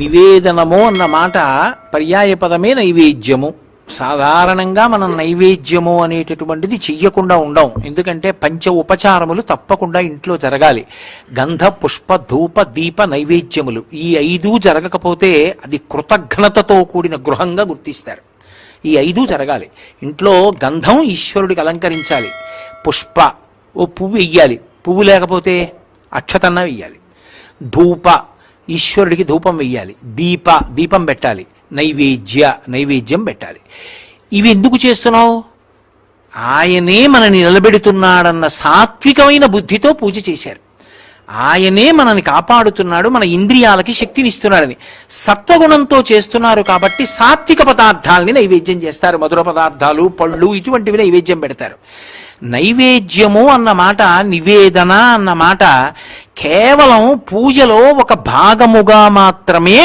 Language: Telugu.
నివేదనము అన్న మాట పర్యాయ పదమే నైవేద్యము. సాధారణంగా మనం నైవేద్యము అనేటటువంటిది చెయ్యకుండా ఉండం. ఎందుకంటే పంచ ఉపచారములు తప్పకుండా ఇంట్లో జరగాలి. గంధ పుష్ప ధూప దీప నైవేద్యములు ఈ ఐదు జరగకపోతే అది కృతజ్ఞతతో కూడిన గృహంగా గుర్తిస్తారు. ఈ ఐదు జరగాలి. ఇంట్లో గంధం ఈశ్వరుడికి అలంకరించాలి. పుష్ప ఓ పువ్వు వెయ్యాలి. పువ్వు లేకపోతే అక్షతన్న వెయ్యాలి. ధూప ఈశ్వరుడికి ధూపం వెయ్యాలి. దీప దీపం పెట్టాలి. నైవేద్య నైవేద్యం పెట్టాలి. ఇవి ఎందుకు చేస్తున్నావు? ఆయనే మనని నిలబెడుతున్నాడన్న సాత్వికమైన బుద్ధితో పూజ చేశారు. ఆయనే మనని కాపాడుతున్నాడు మన ఇంద్రియాలకి శక్తినిస్తున్నాడని. సత్వగుణంతో చేస్తున్నారు కాబట్టి సాత్విక పదార్థాలని నైవేద్యం చేస్తారు. మధుర పదార్థాలు పళ్ళు ఇటువంటివి నైవేద్యం పెడతారు. నైవేద్యము అన్న మాట నివేదన అన్న మాట కేవలం పూజలో ఒక భాగముగా మాత్రమే